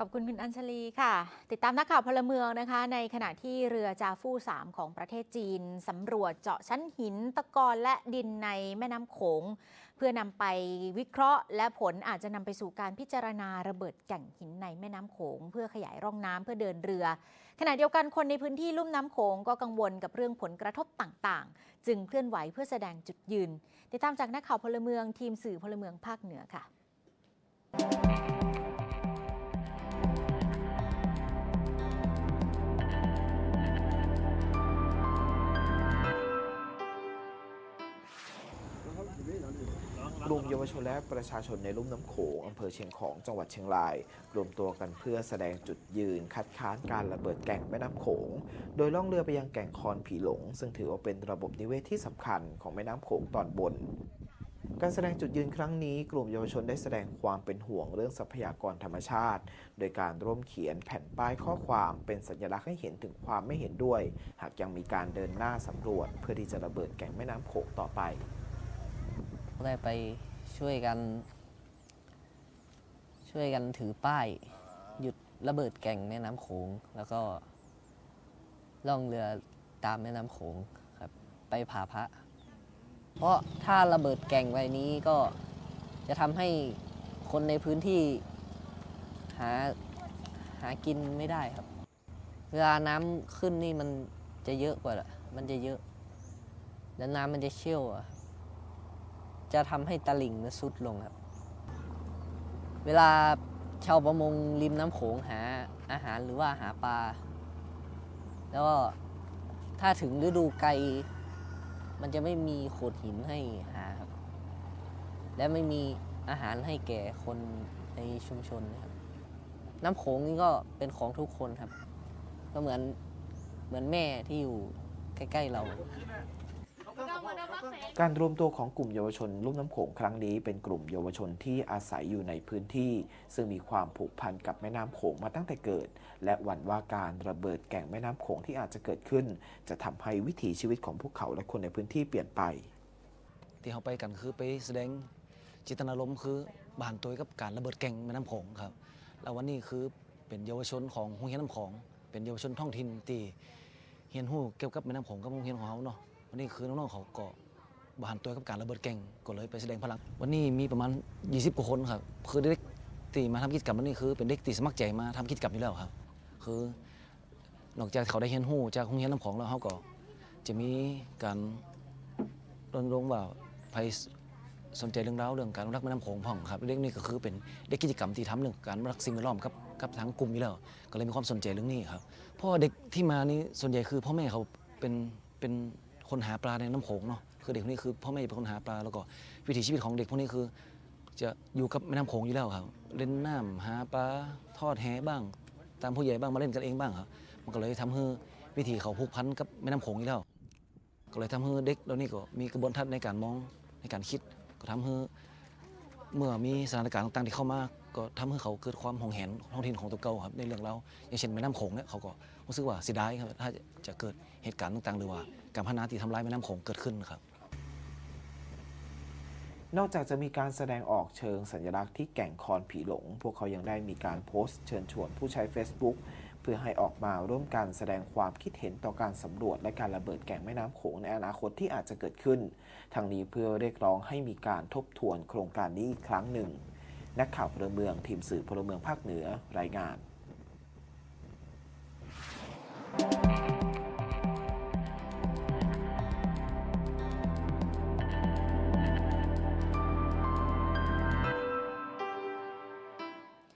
ขอบคุณคุณอัญชลีค่ะ ติดตามนักข่าวพลเมืองนะคะ ในขณะที่เรือจาฟู่ 3 ของประเทศจีนสำรวจเจาะชั้นหินตะกอนและดินในแม่น้ำโขง เพื่อนำไปวิเคราะห์ และผลอาจจะนำไปสู่การพิจารณาระเบิดแก่งหินในแม่น้ำโขง เพื่อขยายร่องน้ำเพื่อเดินเรือ ขณะเดียวกันคนในพื้นที่ลุ่มน้ำโขงก็กังวลกับเรื่องผลกระทบต่างๆ จึงเคลื่อนไหวเพื่อแสดงจุดยืน ติดตามจากนักข่าวพลเมืองทีมสื่อพลเมืองภาคเหนือค่ะ กลุ่มเยาวชนและประชาชนในลุ่มน้ำโขงอำเภอเชียงของจังหวัดเชียงราย รวมตัวกันเพื่อแสดงจุดยืนคัดค้านการระเบิดแก่งแม่น้ำโขง โดยล่องเรือไปยังแก่งคอนผีหลง ซึ่งถือว่าเป็นระบบนิเวศที่สำคัญของแม่น้ำโขงตอนบนการแสดงจุดยืนครั้งนี้ กลุ่มเยาวชนได้แสดงความเป็นห่วงเรื่องทรัพยากรธรรมชาติ โดยการร่วมเขียนแผ่นป้ายข้อความเป็นสัญลักษณ์ให้เห็นถึงความไม่เห็นด้วย หากยังมีการเดินหน้าสำรวจเพื่อที่จะระเบิดแก่งแม่น้ำโขงต่อไป ได้ไปช่วยกัน ช่วยกันถือป้าย หยุดระเบิดแก่งแม่น้ำโขงแล้วก็ล่องเรือตามแม่น้ำโขงครับ ไปผาพระ เพราะถ้าระเบิดแก่งไว้นี้ก็จะทำให้คนในพื้นที่หาหากินไม่ได้ครับ เวลาน้ำขึ้นนี่มันจะเยอะกว่ามันจะเยอะ แล้วน้ำมันจะเชี่ยวอะ จะทำให้ตลิ่งมันซุดลงครับ เวลาชาวประมงริมน้ำโขงหาอาหารหรือว่าหาปลา แล้วก็ถ้าถึงฤดูไกล มันจะไม่มีโขดหินให้หาครับ และไม่มีอาหารให้แก่คนในชุมชนนะครับ น้ำโขงนี่ก็เป็นของทุกคนครับ ก็เหมือนเหมือนแม่ที่อยู่ใกล้ ๆ เรา การรวมตัวของกลุ่มเยาวชนลุ่มน้ำโขงครั้งนี้เป็นกลุ่มเยาวชนที่อาศัยอยู่ในพื้นที่ ซึ่งมีความผูกพันกับแม่น้ำโขงมาตั้งแต่เกิด และหวั่นว่าการระเบิดแก่งแม่น้ำโขงที่อาจจะเกิดขึ้น จะทำให้วิถีชีวิตของพวกเขาและคนในพื้นที่เปลี่ยนไป ที่เขาไปกันคือไปแสดงจิตนารมณ์คือบานตัวกับการระเบิดแก่งแม่น้ำโขงครับแล้ววันนี้คือเป็นเยาวชนของโรงเรียนน้ำโขงเป็นเยาวชนท้องถิ่นที่เรียนรู้เกี่ยวกับแม่น้ำโขงกับโรงเรียนของเขาเนาะ วันนี้คือน้องๆเขาก็บานตัวกับการระเบิดแก่งก็เลยไปแสดงพลัง วันนี้มีประมาณ 20กว่าคนครับคือเด็กที่มาทำกิจกรรมวันนี้คือเป็นเด็กที่สมัครใจมาทำกิจกรรมอยู่แล้วครับ คือนอกจากเขาได้เรียนรู้จากโรงเรียนน้ำโขงแล้วเขาก็จะมีการรณรงค์ว่าไปสนใจเรื่องราวเรื่องการรักแม่น้ำโขงพ่องครับเรื่องนี้ก็คือเป็นเด็กกิจกรรมที่ทำเรื่องการรักสิ่งแวดล้อมกับกับทางกลุ่มอยู่แล้ว ก็เลยมีความสนใจเรื่องนี้ครับเพราะว่าเด็กที่มานี่ส่วนใหญ่คือพ่อแม่เขาเป็นเป็น คนหาปลาในน้ำโขงเนาะคือเด็กพวกนี้คือพ่อแม่เป็นคนหาปลาแล้วก็วิถีชีวิตของเด็กพวกนี้คือ จะอยู่กับแม่น้ำโขงอยู่แล้วครับ เล่นน้ำหาปลาทอดแหบ้าง ตามผู้ใหญ่บ้างมาเล่นกันเองบ้างครับมันก็เลยทำให้วิถีเขาผูกพันกับแม่น้ำโขงอยู่แล้ว ก็เลยทำให้เด็กเหล่านี้ก็มีกระบวนทัศน์ในการมองในการคิด ก็ทำให้ เมื่อมีสถานการณ์ต่างๆที่เข้ามาก็ทำให้เขาเกิดความหงแหนท้องถิ่นของตัวเก่าครับในเรื่องเราอย่างเช่นแม่น้ำโขงเนี่ยเขาก็รู้สึกว่าเสียดายครับถ้าจะเกิดเหตุการณ์ต่างๆ หรือว่าการพัฒนาที่ทำลายแม่น้ำโขงเกิดขึ้นครับ นอกจากจะมีการแสดงออกเชิงสัญลักษณ์ที่แก่งคอนผีหลง พวกเขายังได้มีการโพสต์เชิญชวนผู้ใช้ Facebook เพื่อให้ออกมาร่วมกันแสดงความคิดเห็นต่อการสำรวจและการระเบิดแก่งแม่น้ำโขงในอนาคตที่อาจจะเกิดขึ้น ทางนี้เพื่อเรียกร้องให้มีการทบทวนโครงการนี้อีกครั้งหนึ่ง นักข่าวพลเมืองทีมสื่อพลเมืองภาคเหนือรายงาน